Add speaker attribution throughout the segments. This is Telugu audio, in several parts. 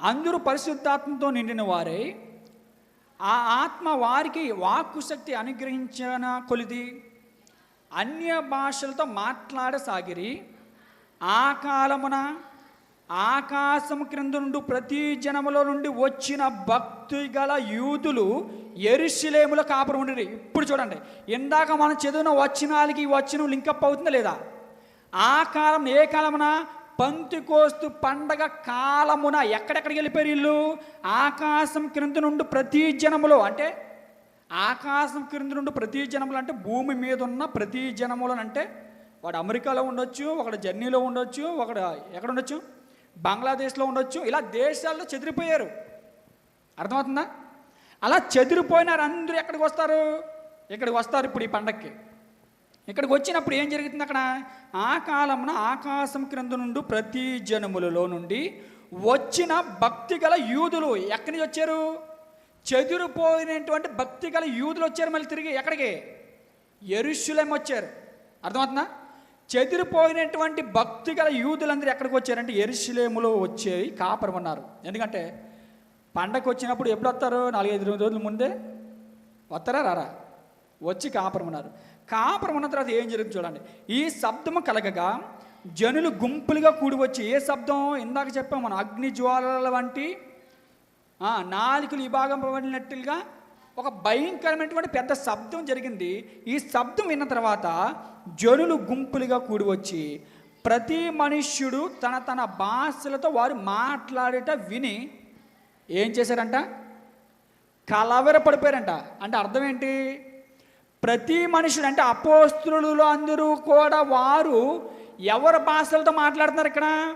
Speaker 1: అందరూ పరిశుద్ధాత్మతో నిండిన వారే ఆ ఆత్మ వారికి వాక్కు శక్తి అనుగ్రహించిన కొలిది అన్య భాషలతో మాట్లాడసాగిరి ఆ కాలమున ఆకాశం క్రింద నుండి ప్రతి జనములో నుండి వచ్చిన భక్తి గల యూదులు ఎరుషులేముల కాపురం ఉండేది ఇప్పుడు చూడండి ఇందాక మనం చదివిన వచనాలకి ఈ వచనం లింకప్ అవుతుందా లేదా? ఆ కాలం ఏ కాలమున పంతికోస్తు పండగ కాలమున ఎక్కడెక్కడికి వెళ్ళిపోయారు వీళ్ళు? ఆకాశం క్రింద నుండి ప్రతి జనములో అంటే ఆకాశం క్రింద నుండి ప్రతి జనములు అంటే భూమి మీద ఉన్న ప్రతి జనములు అంటే వాడు అమెరికాలో ఉండొచ్చు ఒకడు జర్నీలో ఉండొచ్చు ఒకడు ఎక్కడ ఉండొచ్చు? బంగ్లాదేశ్లో ఉండొచ్చు. ఇలా దేశాల్లో చెదిరిపోయారు. అర్థమవుతుందా? అలా చెదిరిపోయినారు అందరూ ఎక్కడికి వస్తారు? ఇక్కడికి వస్తారు ఇప్పుడు ఈ పండక్కి. ఇక్కడికి వచ్చినప్పుడు ఏం జరుగుతుంది అక్కడ? ఆ కాలమున ఆకాశం క్రింద నుండి ప్రతి జనములలో నుండి వచ్చిన భక్తి గల యూదులు ఎక్కడి నుంచి వచ్చారు? చెదిరిపోయినటువంటి భక్తి గల యూదులు వచ్చారు మళ్ళీ తిరిగి ఎక్కడికి? ఎరుషులేం వచ్చారు. అర్థమవుతుందా? చెదిరిపోయినటువంటి భక్తి గల యూదులందరూ ఎక్కడికి వచ్చారంటే ఎరుషులేములో వచ్చేవి కాపరం ఉన్నారు. ఎందుకంటే పండగ వచ్చినప్పుడు ఎప్పుడు వస్తారు? నాలుగైదు రోజుల ముందే. వస్తారా? రారా? వచ్చి కాపురం ఉన్నారు. కాపురం ఉన్న తర్వాత ఏం జరుగుతుంది చూడండి. ఈ శబ్దము కలగగా జనులు గుంపులుగా కూడి వచ్చి ఏ శబ్దం? ఇందాక చెప్పాం మనం అగ్ని జ్వాలల వంటి ఈ భాగం పడినట్టుగా ఒక భయంకరమైనటువంటి పెద్ద శబ్దం జరిగింది. ఈ శబ్దం విన్న తర్వాత జనులు గుంపులుగా కూడి వచ్చి ప్రతి మనుష్యుడు తన తన భాషలతో వారు మాట్లాడేట విని ఏం చేశారంట? కలవర పడిపోయారంట అంటే అర్థం ఏంటి? ప్రతి మనుషుడు అంటే అపోస్తులు అందరూ కూడా వారు ఎవరి భాషలతో మాట్లాడుతున్నారు ఇక్కడ?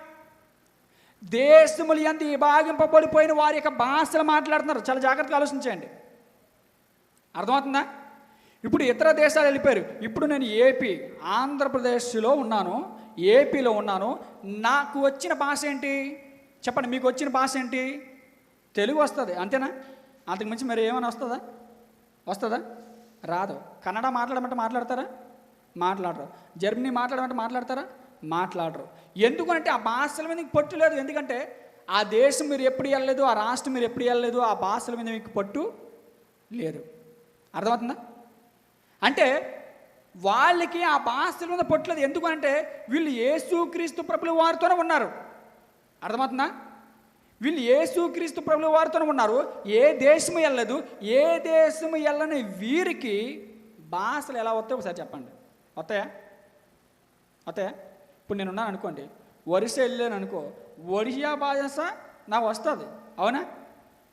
Speaker 1: దేశములు ఎంత విభాగింపబడిపోయిన వారి యొక్క భాషలు మాట్లాడుతున్నారు. చాలా జాగ్రత్తగా ఆలోచించండి. అర్థమవుతుందా? ఇప్పుడు ఇతర దేశాలు వెళ్ళిపోయారు. ఇప్పుడు నేను ఏపీ ఆంధ్రప్రదేశ్లో ఉన్నాను. ఏపీలో ఉన్నాను. నాకు వచ్చిన భాష ఏంటి? చెప్పండి మీకు వచ్చిన భాష ఏంటి? తెలుగు వస్తుంది. అంతేనా? అంతకు మించి మరి ఏమైనా వస్తుందా? వస్తుందా? రాదు. కన్నడ మాట్లాడమంటే మాట్లాడతారా? మాట్లాడరు. జర్మనీ మాట్లాడమంటే మాట్లాడతారా? మాట్లాడరు. ఎందుకంటే ఆ భాషల మీద మీకు పట్టు లేదు. ఎందుకంటే ఆ దేశం మీరు ఎప్పుడు వెళ్ళలేదు ఆ రాష్ట్రం మీరు ఎప్పుడు వెళ్ళలేదు ఆ భాషల మీద మీకు పట్టు లేదు. అర్థమవుతుందా? అంటే వాళ్ళకి ఆ భాషల మీద పట్టలేదు ఎందుకంటే వీళ్ళు యేసుక్రీస్తు ప్రభుల వారితోనే ఉన్నారు. అర్థమవుతుందా? వీళ్ళు యేసుక్రీస్తు ప్రభుల వారితోనే ఉన్నారు. ఏ దేశము వెళ్ళలేదు ఏ దేశము వెళ్ళని వీరికి భాషలు ఎలా వస్తాయి ఒకసారి చెప్పండి. వస్తాయా? వస్తాయా? ఇప్పుడు నేను ఉన్నాను అనుకోండి. ఒరిస్సా వెళ్ళాను అనుకో ఒడియా భాష నాకు వస్తుంది. అవునా?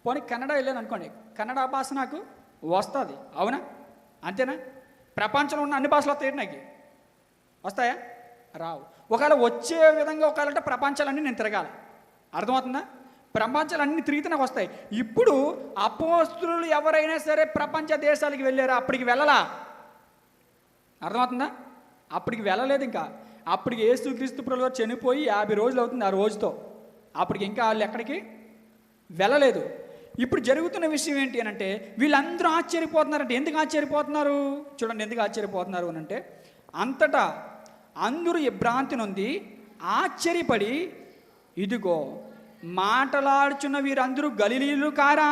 Speaker 1: పోనీ కన్నడ వెళ్ళాను అనుకోండి కన్నడ భాష నాకు వస్తుంది. అవునా? అంతేనా? ప్రపంచంలో ఉన్న అన్ని భాషలు వస్తాయి నాకు? వస్తాయా? రావు. ఒకవేళ వచ్చే విధంగా ఒకవేళ ప్రపంచాలన్నీ నేను తిరగాలి. అర్థమవుతుందా? ప్రపంచాలన్నీ తిరిగితే నాకు వస్తాయి. ఇప్పుడు అపోస్తులు ఎవరైనా సరే ప్రపంచ దేశాలకు వెళ్ళారా? అప్పటికి వెళ్ళలా? అర్థమవుతుందా? అప్పటికి వెళ్ళలేదు ఇంకా. అప్పటికి ఏసు క్రీస్తు వారు చనిపోయి యాభై రోజులు అవుతుంది ఆ రోజుతో. అప్పటికి ఇంకా వాళ్ళు ఎక్కడికి? వెళ్ళలేదు. ఇప్పుడు జరుగుతున్న విషయం ఏంటి అని అంటే వీళ్ళందరూ ఆశ్చర్యపోతున్నారంటే ఎందుకు ఆశ్చర్యపోతున్నారు? చూడండి ఎందుకు ఆశ్చర్యపోతున్నారు అని అంటే అంతటా అందరూ ఈ భ్రాంతి నొంది ఆశ్చర్యపడి ఇదిగో మాటలాడుచున్న వీరందరూ గలిలీలు కారా?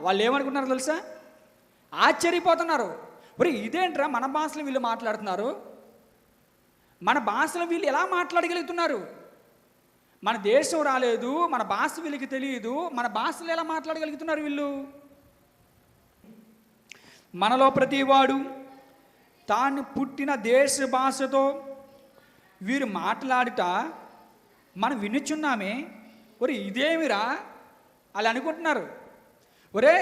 Speaker 1: వాళ్ళు ఏమనుకుంటున్నారు తెలుసా? ఆశ్చర్యపోతున్నారు. మరి ఇదేంట్రా? మన భాషలో వీళ్ళు మాట్లాడుతున్నారు. మన భాషలో వీళ్ళు ఎలా మాట్లాడగలుగుతున్నారు? మన దేశం రాలేదు మన భాష వీళ్ళకి తెలియదు మన భాషలు ఎలా మాట్లాడగలుగుతున్నారు వీళ్ళు? మనలో ప్రతివాడు తాను పుట్టిన దేశ భాషతో వీరు మాట్లాడుట మనం వినుచున్నామే. ఒరే ఇదేమిరా? అలా అనుకుంటున్నారు ఒరే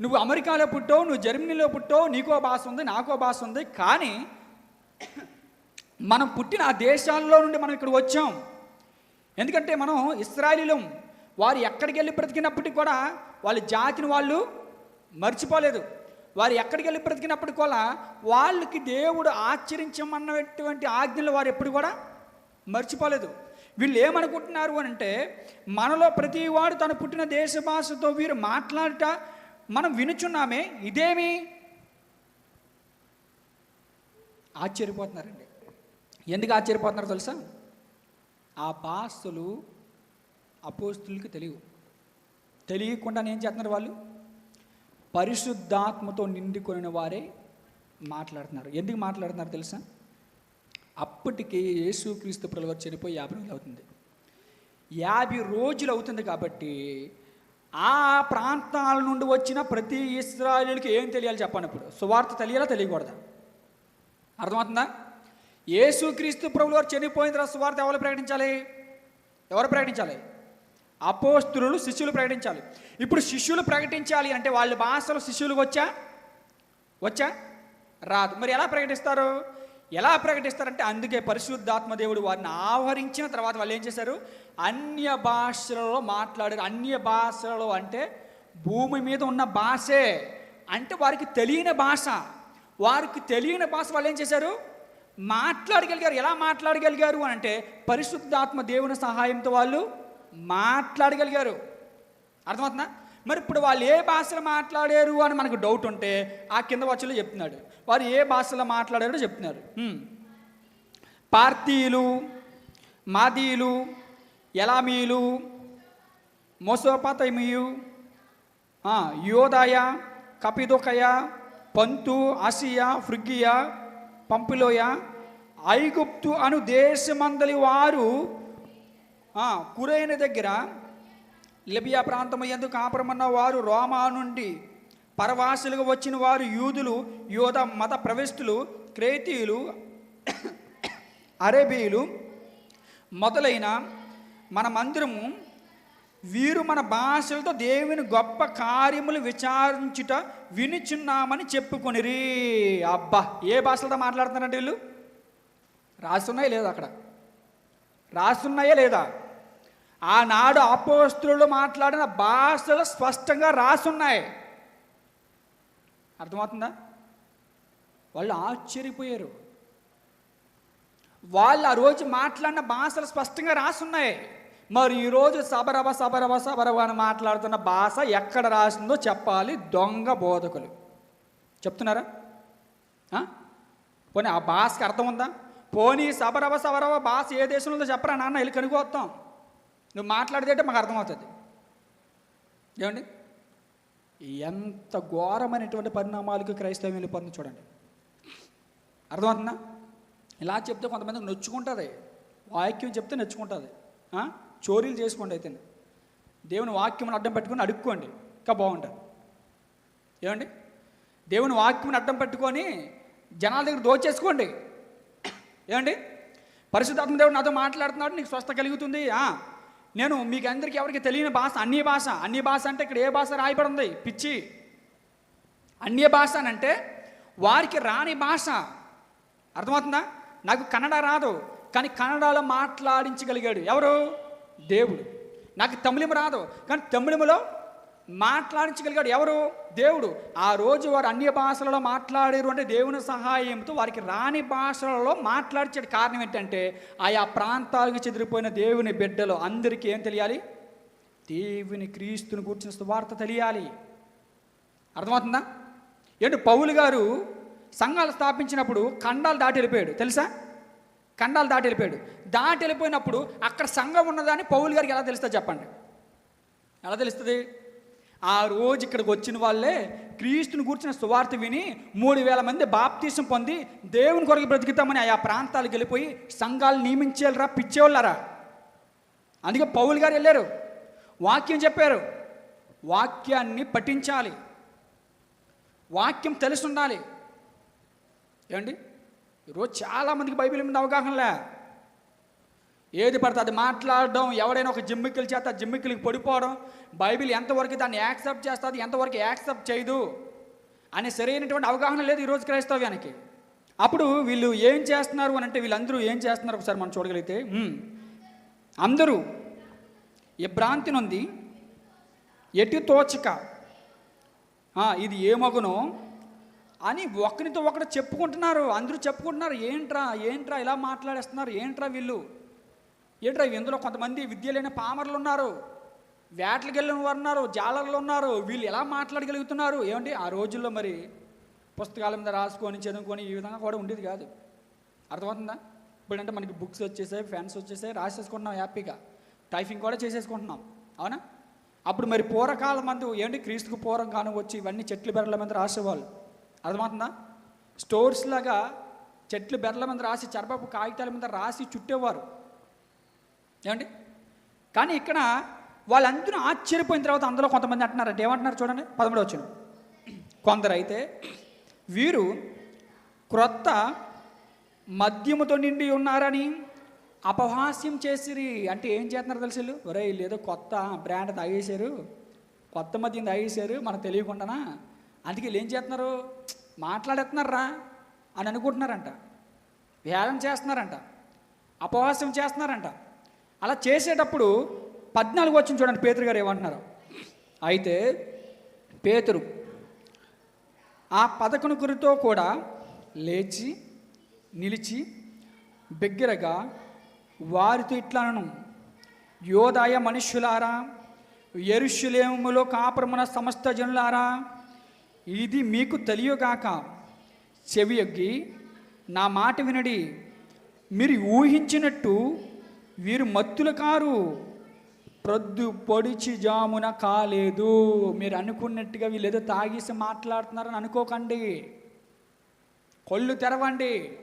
Speaker 1: నువ్వు అమెరికాలో పుట్టావు నువ్వు జర్మనీలో పుట్టావు నీకో భాష ఉంది నాకో భాష ఉంది కానీ మనం పుట్టిన ఆ దేశాల్లో నుండి మనం ఇక్కడ వచ్చాం. ఎందుకంటే మనం ఇస్రాయలీలం. వారు ఎక్కడికి వెళ్ళి బ్రతికినప్పటికి కూడా వాళ్ళ జాతిని వాళ్ళు మర్చిపోలేదు. వారు ఎక్కడికి వెళ్ళి బ్రతికినప్పటికి కూడా వాళ్ళకి దేవుడు ఆచరించమన్నటువంటి ఆజ్ఞలు వారు ఎప్పుడు కూడా మర్చిపోలేదు. వీళ్ళు ఏమనుకుంటున్నారు అని అంటే మనలో ప్రతి వాడు తను పుట్టిన దేశ భాషతో వీరు మాట్లాడట మనం వినుచున్నామే ఇదేమి? ఆశ్చర్యపోతున్నారండి. ఎందుకు ఆశ్చర్యపోతున్నారు తెలుసా? ఆ భాషలు అపోస్తులకి తెలియవు. తెలియకుండా ఏం చేస్తున్నారు వాళ్ళు? పరిశుద్ధాత్మతో నిండుకొనిన వారే మాట్లాడుతున్నారు. ఎందుకు మాట్లాడుతున్నారు తెలుసా? అప్పటికి యేసుక్రీస్తు ప్రభువారు చనిపోయి యాభై రోజులు అవుతుంది. యాభై రోజులు అవుతుంది కాబట్టి ఆ ప్రాంతాల నుండి వచ్చిన ప్రతి ఇస్రాయలుకి ఏం తెలియాలి చెప్పాను ఇప్పుడు? సువార్త తెలియాలా తెలియకూడదా? అర్థమవుతుందా? యేసుక్రీస్తు ప్రభులు వారు చనిపోయిన తర్వాత సువార్త ఎవరు ప్రకటించాలి? ఎవరు ప్రకటించాలి? అపోస్తులు శిష్యులు ప్రకటించాలి. ఇప్పుడు శిష్యులు ప్రకటించాలి అంటే వాళ్ళ భాషలో శిష్యులకు వచ్చా? వచ్చా? రాదు. మరి ఎలా ప్రకటిస్తారు? ఎలా ప్రకటిస్తారంటే అందుకే పరిశుద్ధాత్మ దేవుడు వారిని ఆవరించిన తర్వాత వాళ్ళు ఏం చేశారు? అన్య భాషలలో మాట్లాడారు. అన్య భాషలలో అంటే భూమి మీద ఉన్న భాషే. అంటే వారికి తెలియని భాష. వారికి తెలియని భాష వాళ్ళు ఏం చేశారు? మాట్లాడగలిగారు. ఎలా మాట్లాడగలిగారు అని అంటే పరిశుద్ధాత్మ దేవుని సహాయంతో వాళ్ళు మాట్లాడగలిగారు. అర్థమవుతుందా? మరి ఇప్పుడు వాళ్ళు ఏ భాషలో మాట్లాడారు అని మనకు డౌట్ ఉంటే ఆ కింద వచ్చలో చెప్తున్నాడు. వారు ఏ భాషలో మాట్లాడారో చెప్తున్నారు. పార్థీయులు మాదీలు మాదీయులు ఎలామీలు మోసోపాతమియు ఆ, యోదాయ కపిదోకయ పంతు ఆసియా ఫ్రిగియా పంపిలోయ ఐగుప్తు అను దేశమందలి వారు కురైన దగ్గర లిబియా ప్రాంతము ఎందుకు కాపురమన్న వారు రోమా నుండి పరవాసులుగా వచ్చిన వారు యూదులు యోధ మత ప్రవిష్టులు క్రేతీయులు అరేబీయులు మొదలైన మన మందిరము వీరు మన భాషలతో దేవుని గొప్ప కార్యములు విచారించుట వినుచున్నామని చెప్పుకొనిరి. అబ్బా! ఏ భాషలతో మాట్లాడుతున్నారంటే వీళ్ళు? రాస్తున్నాయా లేదా అక్కడ? రాస్తున్నాయా లేదా? ఆనాడు అపోస్తులు మాట్లాడిన భాషలు స్పష్టంగా రాసున్నాయి. అర్థమవుతుందా? వాళ్ళు ఆశ్చర్యపోయారు. వాళ్ళు ఆ రోజు మాట్లాడిన భాషలు స్పష్టంగా రాసున్నాయి. మరి ఈరోజు సబరబ సబరవ సబరవ అని మాట్లాడుతున్న భాష ఎక్కడ రాసిందో చెప్పాలి దొంగ బోధకులు. చెప్తున్నారా? పోనీ ఆ భాషకి అర్థం ఉందా? పోనీ సబరవ సబరవ భాష ఏ దేశంలో ఉందో చెప్పరా నాన్న వెళ్ళి కనుగొస్తాం నువ్వు మాట్లాడితే మాకు అర్థమవుతుంది. ఏమండి? ఎంత ఘోరమైనటువంటి పరిణామాలకు క్రైస్తవం వెళ్ళిపోతుంది చూడండి. అర్థమవుతుందా? ఇలా చెప్తే కొంతమందికి నొచ్చుకుంటుంది వాక్యం చెప్తే నొచ్చుకుంటుంది చోరీలు చేసుకోండి అయితే. దేవుని వాక్యం అడ్డం పెట్టుకొని అడుక్కోండి. ఇంకా బాగుంటుంది. ఏమండి? దేవుని వాక్యం అడ్డం పెట్టుకొని జనాల దగ్గర దోచేసుకోండి. ఏమండి? పరిశుద్ధాత్మ దేవుడు నాతో మాట్లాడుతున్నాడు నీకు స్వస్థ కలుగుతుంది. నేను మీకు అందరికీ ఎవరికి తెలియని భాష అన్య భాష అన్య భాష అంటే ఇక్కడ ఏ భాష రాయబడి ఉంది పిచ్చి. అన్య భాష అని అంటే వారికి రాని భాష. అర్థమవుతుందా? నాకు కన్నడ రాదు కానీ కన్నడలో మాట్లాడించగలిగాడు ఎవరు? దేవుడు. నాకు తమిళం రాదు కానీ తమిళంలో మాట్లాడించగలిగాడు ఎవరు? దేవుడు. ఆ రోజు వారు అన్య భాషలలో మాట్లాడారు అంటే దేవుని సహాయంతో వారికి రాని భాషలలో మాట్లాడించే కారణం ఏంటంటే ఆయా ప్రాంతాలకు చెదిరిపోయిన దేవుని బిడ్డలు అందరికీ ఏం తెలియాలి? దేవుని క్రీస్తుని కూర్చున్న సువార్త తెలియాలి. అర్థమవుతుందా? ఏంటి? పౌలు గారు సంఘాలు స్థాపించినప్పుడు ఖండాలు దాటి వెళ్ళిపోయాడు. తెలుసా? ఖండాలు దాటి వెళ్ళిపోయాడు. దాటి వెళ్ళిపోయినప్పుడు అక్కడ సంఘం ఉన్నదని పౌలు గారికి ఎలా తెలుస్తుంది చెప్పండి? ఎలా తెలుస్తుంది? ఆ రోజు ఇక్కడికి వచ్చిన వాళ్ళే క్రీస్తుని కూర్చున్న సువార్త విని మూడు వేల మంది బాప్తీసం పొంది దేవుని కొరకు బ్రతుకుతామని ఆయా ప్రాంతాలకు వెళ్ళిపోయి సంఘాలు నియమించేళ్ళరా పిచ్చేవాళ్ళరా? అందుకే పౌలు గారు వెళ్ళారు. వాక్యం చెప్పారు. వాక్యాన్ని పఠించాలి. వాక్యం తెలిసి ఉండాలి. ఏమండి? ఈరోజు చాలామందికి బైబిల్ మీద అవగాహనలే. ఏది పడితే అది మాట్లాడడం ఎవడైనా ఒక జిమ్మిక్కులు చేత ఆ జిమ్మిక్కులకి పడిపోవడం బైబిల్ ఎంతవరకు దాన్ని యాక్సెప్ట్ చేస్తుంది ఎంతవరకు యాక్సెప్ట్ చేయదు అనే సరైనటువంటి అవగాహన లేదు ఈరోజు క్రైస్తవ్యానికి. అప్పుడు వీళ్ళు ఏం చేస్తున్నారు అని అంటే వీళ్ళందరూ ఏం చేస్తున్నారు ఒకసారి మనం చూడగలిగితే అందరూ ఏ భ్రాంతి నొంది ఎటు తోచక ఇది ఏ మగునో అని ఒకరితో ఒకరు చెప్పుకుంటున్నారు అందరూ చెప్పుకుంటున్నారు ఏంట్రా ఏంట్రా ఇలా మాట్లాడేస్తున్నారు ఏంట్రా వీళ్ళు? ఏంట్రా ఇందులో కొంతమంది విద్య లేని పామర్లు ఉన్నారు? వేటలకు వెళ్ళిన వారు ఉన్నారు జాలర్లు ఉన్నారు వీళ్ళు ఎలా మాట్లాడగలుగుతున్నారు? ఏమంటే ఆ రోజుల్లో మరి పుస్తకాల మీద రాసుకొని చదువుకొని ఈ విధంగా కూడా ఉండేది కాదు. అర్థమవుతుందా? ఇప్పుడంటే మనకి బుక్స్ వచ్చేసాయి ఫ్యాన్స్ వచ్చేసాయి రాసేసుకుంటున్నాం హ్యాపీగా. టైపింగ్ కూడా చేసేసుకుంటున్నాం అవునా? అప్పుడు మరి పూర్వకాలం మందు ఏంటి క్రీస్తుకు పూర్వం కాను వచ్చి ఇవన్నీ చెట్లు బెర్రల మీద రాసేవాళ్ళు. అర్థమవుతుందా? స్టోర్స్ లాగా చెట్లు బెర్రల మీద రాసి చర్బపు కాగితాల మీద రాసి చుట్టేవారు. ఏమండి? కానీ ఇక్కడ వాళ్ళందరూ ఆశ్చర్యపోయిన తర్వాత అందులో కొంతమంది అంటున్నారు అంటే ఏమంటున్నారు చూడండి పదమూడు వచ్చిన కొందరు అయితే వీరు క్రొత్త మద్యముతో నిండి ఉన్నారని అపహాస్యం చేసిరి. అంటే ఏం చేస్తున్నారు తెలుసు ఒరే లేదో కొత్త బ్రాండ్ తాగేశారు. కొత్త మద్యం తాగేశారు మనకు తెలియకుండానా? అందుకే వీళ్ళు ఏం చేస్తున్నారు? మాట్లాడేస్తున్నారా అని అనుకుంటున్నారంట. వేలం చేస్తున్నారంట. అపహాస్యం చేస్తున్నారంట. అలా చేసేటప్పుడు పద్నాలుగు వచ్చిన చూడండి పేతురు గారు ఏమంటున్నారు? అయితే పేతురు ఆ పదకొనుగురితో కూడా లేచి నిలిచి బిగ్గరగా వారితో ఇట్లాను యోదాయ మనుష్యులారా ఎరుషులేములో కాపురమున సమస్త జనులారా ఇది మీకు తెలియగాక చెవి ఎగ్గి నా మాట వినడి మీరు ఊహించినట్టు వీరు మత్తుల కారు. ప్రొద్దు పొడిచి జామున కాలేదు. మీరు అనుకున్నట్టుగా వీళ్ళు ఏదో తాగేసి మాట్లాడుతున్నారని అనుకోకండి. కళ్ళు తెరవండి.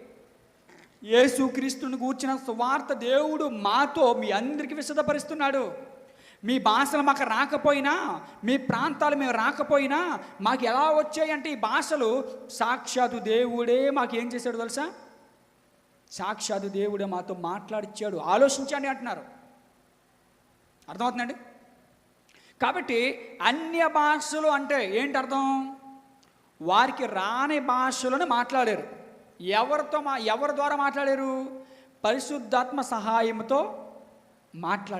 Speaker 1: యేసుక్రీస్తుని కూర్చిన సువార్త దేవుడు మాతో మీ అందరికీ విశదపరుస్తున్నాడు. మీ భాషలు మాకు రాకపోయినా మీ ప్రాంతాలు మేము రాకపోయినా మాకు ఎలా వచ్చాయంటే ఈ భాషలు సాక్షాత్తు దేవుడే మాకు ఏం చేశాడు తెలుసా? సాక్షాత్ దేవుడే మాతో మాట్లాడిచ్చాడు. ఆలోచించండి అంటున్నారు. అర్థమవుతుందండి? కాబట్టి అన్య భాషలు అంటే ఏంటి అర్థం వారికి రాని భాషలను మాట్లాడారు. ఎవరితో మా ఎవరి ద్వారా మాట్లాడారు? పరిశుద్ధాత్మ సహాయంతో మాట్లాడారు.